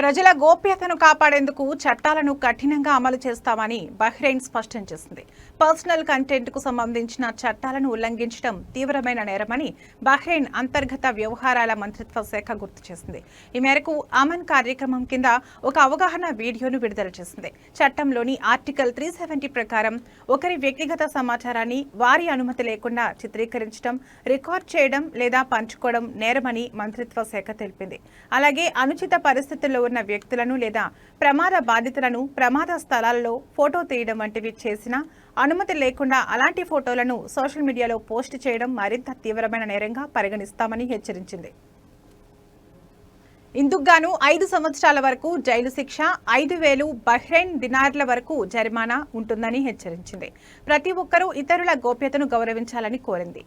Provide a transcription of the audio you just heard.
ప్రజల గోప్యతను కాపాడేందుకు చట్టాలను కఠినంగా అమలు చేస్తామని బహ్రెయిన్ స్పష్టం చేసింది. పర్సనల్ కంటెంట్కు సంబంధించిన చట్టాలను ఉల్లంఘించడం తీవ్రమైన నేరమని బహ్రెయిన్ అంతర్గత వ్యవహారాల మంత్రిత్వ శాఖ గుర్తు చేసింది. ఈ మేరకు అమన్ కార్యక్రమం కింద ఒక అవగాహన వీడియోను విడుదల చేసింది. చట్టంలోని ఆర్టికల్ త్రీ సెవెంటీ ప్రకారం ఒకరి వ్యక్తిగత సమాచారాన్ని వారి అనుమతి లేకుండా చిత్రీకరించడం రికార్డ్ చేయడం లేదా పంచుకోవడం నేరమని మంత్రిత్వ శాఖ తెలిపింది. అలాగే అనుచిత పరిస్థితుల్లో ఉన్న వ్యక్తులను లేదా ప్రమాద బాధితులను ప్రమాద స్థలాలలో ఫోటో తీయడం వంటివి చేసిన అనుమతి లేకుండా అలాంటి ఫోటోలను సోషల్ మీడియాలో పోస్ట్ చేయడం మరింత తీవ్రమైన నేరంగా పరిగణిస్తామని హెచ్చరించింది. ఇందుకుగాను ఐదు సంవత్సరాల వరకు జైలు శిక్ష ఐదు వేలు బహ్రెయిన్ దినార్ల వరకు జరిమానా ఉంటుందని హెచ్చరించింది. ప్రతి ఒక్కరూ ఇతరుల గోప్యతను గౌరవించాలని కోరింది.